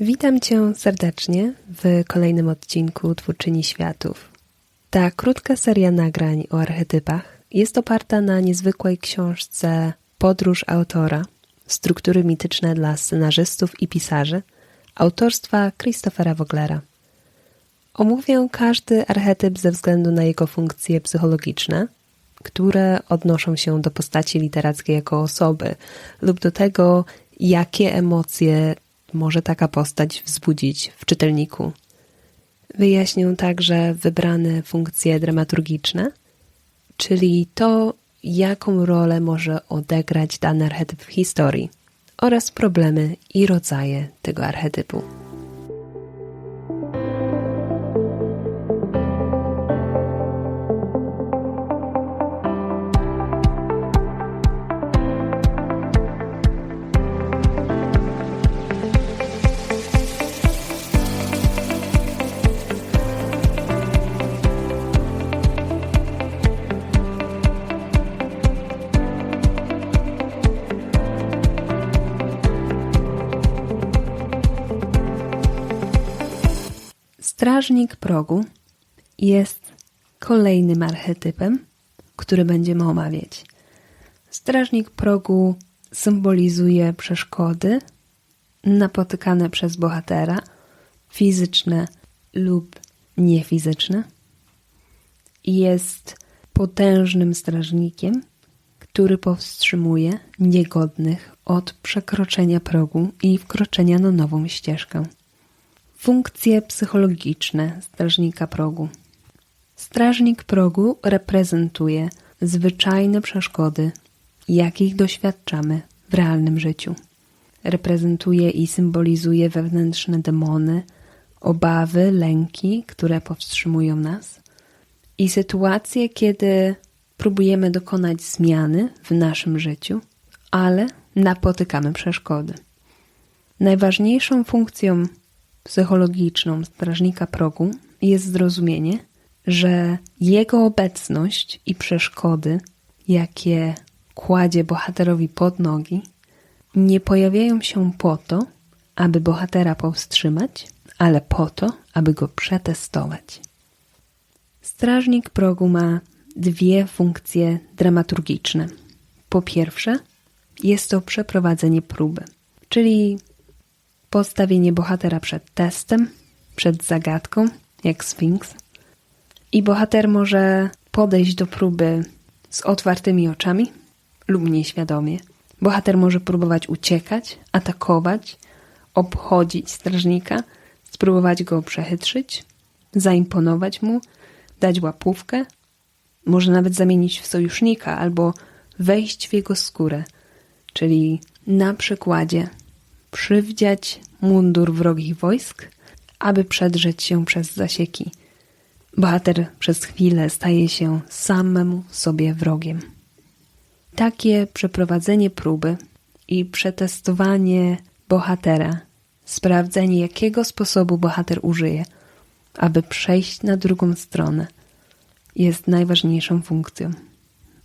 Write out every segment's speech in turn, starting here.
Witam Cię serdecznie w kolejnym odcinku Twórczyni Światów. Ta krótka seria nagrań o archetypach jest oparta na niezwykłej książce Podróż autora struktury mityczne dla scenarzystów i pisarzy autorstwa Christophera Woglera. Omówię każdy archetyp ze względu na jego funkcje psychologiczne, które odnoszą się do postaci literackiej jako osoby lub do tego, jakie emocje może taka postać wzbudzić w czytelniku. Wyjaśnię także wybrane funkcje dramaturgiczne, czyli to, jaką rolę może odegrać dany archetyp w historii oraz problemy i rodzaje tego archetypu. Strażnik progu jest kolejnym archetypem, który będziemy omawiać. Strażnik progu symbolizuje przeszkody napotykane przez bohatera, fizyczne lub niefizyczne. Jest potężnym strażnikiem, który powstrzymuje niegodnych od przekroczenia progu i wkroczenia na nową ścieżkę. Funkcje psychologiczne strażnika progu. Strażnik progu reprezentuje zwyczajne przeszkody, jakich doświadczamy w realnym życiu. Reprezentuje i symbolizuje wewnętrzne demony, obawy, lęki, które powstrzymują nas i sytuacje, kiedy próbujemy dokonać zmiany w naszym życiu, ale napotykamy przeszkody. Najważniejszą funkcją psychologiczną strażnika progu jest zrozumienie, że jego obecność i przeszkody, jakie kładzie bohaterowi pod nogi, nie pojawiają się po to, aby bohatera powstrzymać, ale po to, aby go przetestować. Strażnik progu ma dwie funkcje dramaturgiczne. Po pierwsze, jest to przeprowadzenie próby, czyli postawienie bohatera przed testem, przed zagadką, jak Sphinx. I bohater może podejść do próby z otwartymi oczami lub nieświadomie. Bohater może próbować uciekać, atakować, obchodzić strażnika, spróbować go przechytrzyć, zaimponować mu, dać łapówkę, może nawet zamienić w sojusznika albo wejść w jego skórę, czyli na przykładzie przywdziać mundur wrogich wojsk, aby przedrzeć się przez zasieki. Bohater przez chwilę staje się samemu sobie wrogiem. Takie przeprowadzenie próby i przetestowanie bohatera, sprawdzenie jakiego sposobu bohater użyje, aby przejść na drugą stronę, jest najważniejszą funkcją.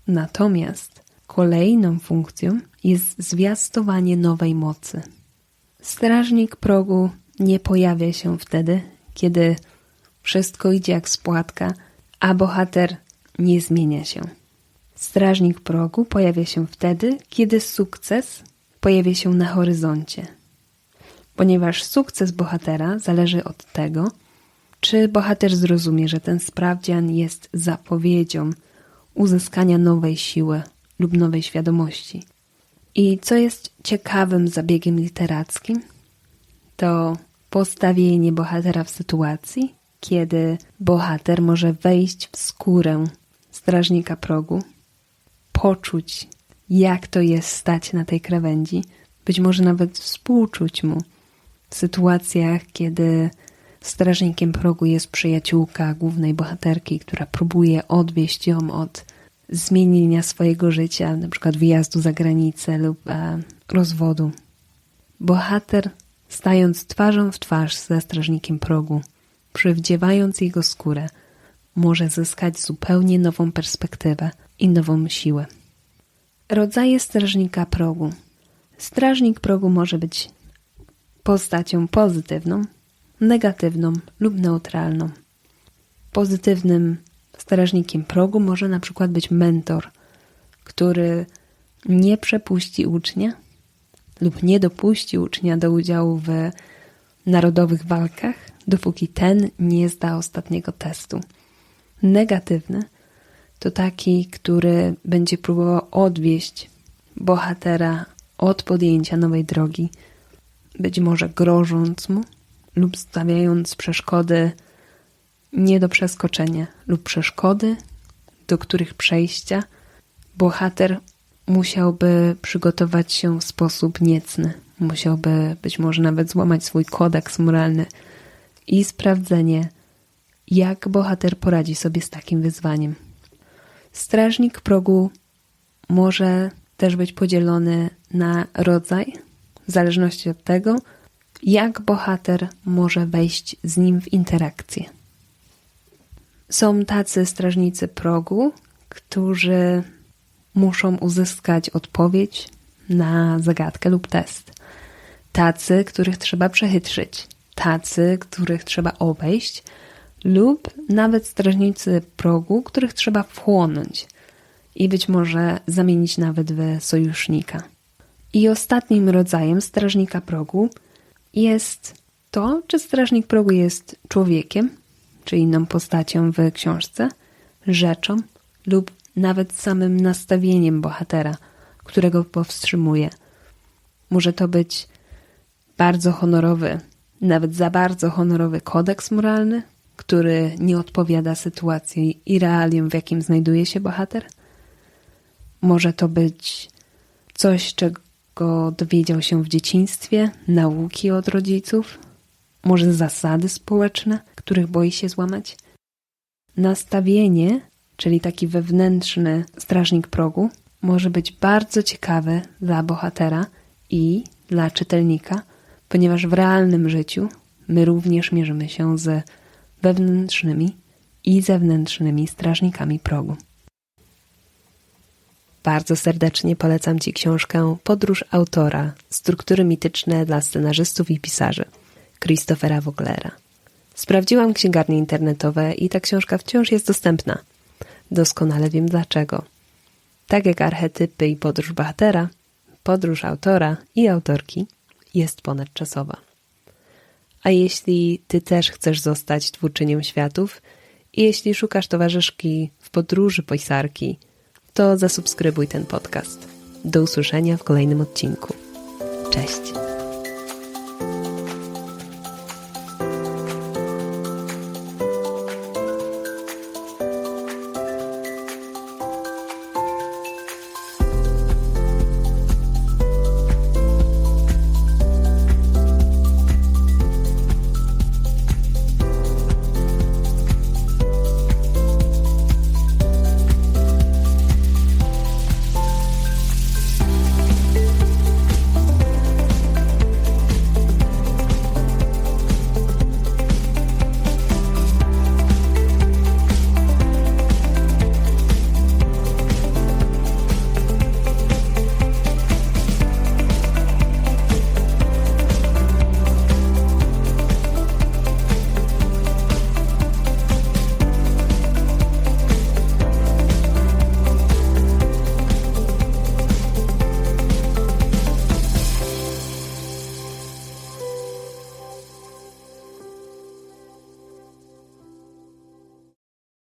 Natomiast kolejną funkcją jest zwiastowanie nowej mocy. Strażnik progu nie pojawia się wtedy, kiedy wszystko idzie jak spłatka, a bohater nie zmienia się. Strażnik progu pojawia się wtedy, kiedy sukces pojawia się na horyzoncie. Ponieważ sukces bohatera zależy od tego, czy bohater zrozumie, że ten sprawdzian jest zapowiedzią uzyskania nowej siły lub nowej świadomości. I co jest ciekawym zabiegiem literackim, to postawienie bohatera w sytuacji, kiedy bohater może wejść w skórę strażnika progu, poczuć, jak to jest stać na tej krawędzi, być może nawet współczuć mu w sytuacjach, kiedy strażnikiem progu jest przyjaciółka głównej bohaterki, która próbuje odwieść ją od zmienienia swojego życia, na przykład wyjazdu za granicę lub e, rozwodu. Bohater, stając twarzą w twarz ze strażnikiem progu, przywdziewając jego skórę, może zyskać zupełnie nową perspektywę i nową siłę. Rodzaje strażnika progu. Strażnik progu może być postacią pozytywną, negatywną lub neutralną. Pozytywnym strażnikiem progu może na przykład być mentor, który nie przepuści ucznia lub nie dopuści ucznia do udziału w narodowych walkach, dopóki ten nie zda ostatniego testu. Negatywny to taki, który będzie próbował odwieść bohatera od podjęcia nowej drogi, być może grożąc mu lub stawiając przeszkody nie do przeskoczenia lub przeszkody, do których przejścia bohater musiałby przygotować się w sposób niecny. Musiałby być może nawet złamać swój kodeks moralny i sprawdzenie, jak bohater poradzi sobie z takim wyzwaniem. Strażnik progu może też być podzielony na rodzaj, w zależności od tego, jak bohater może wejść z nim w interakcję. Są tacy strażnicy progu, którzy muszą uzyskać odpowiedź na zagadkę lub test. Tacy, których trzeba przechytrzyć, tacy, których trzeba obejść, lub nawet strażnicy progu, których trzeba wchłonąć i być może zamienić nawet w sojusznika. I ostatnim rodzajem strażnika progu jest to, czy strażnik progu jest człowiekiem, czy inną postacią w książce, rzeczą lub nawet samym nastawieniem bohatera, którego powstrzymuje. Może to być bardzo honorowy, nawet za bardzo honorowy kodeks moralny, który nie odpowiada sytuacji i realiom, w jakim znajduje się bohater. Może to być coś, czego dowiedział się w dzieciństwie, nauki od rodziców, może zasady społeczne, których boi się złamać. Nastawienie, czyli taki wewnętrzny strażnik progu, może być bardzo ciekawe dla bohatera i dla czytelnika, ponieważ w realnym życiu my również mierzymy się z wewnętrznymi i zewnętrznymi strażnikami progu. Bardzo serdecznie polecam Ci książkę Podróż autora Struktury mityczne dla scenarzystów i pisarzy Christophera Woglera. Sprawdziłam księgarnie internetowe i ta książka wciąż jest dostępna. Doskonale wiem dlaczego. Tak jak archetypy i podróż bohatera, podróż autora i autorki jest ponadczasowa. A jeśli Ty też chcesz zostać twórczynią światów i jeśli szukasz towarzyszki w podróży pisarki, to zasubskrybuj ten podcast. Do usłyszenia w kolejnym odcinku. Cześć!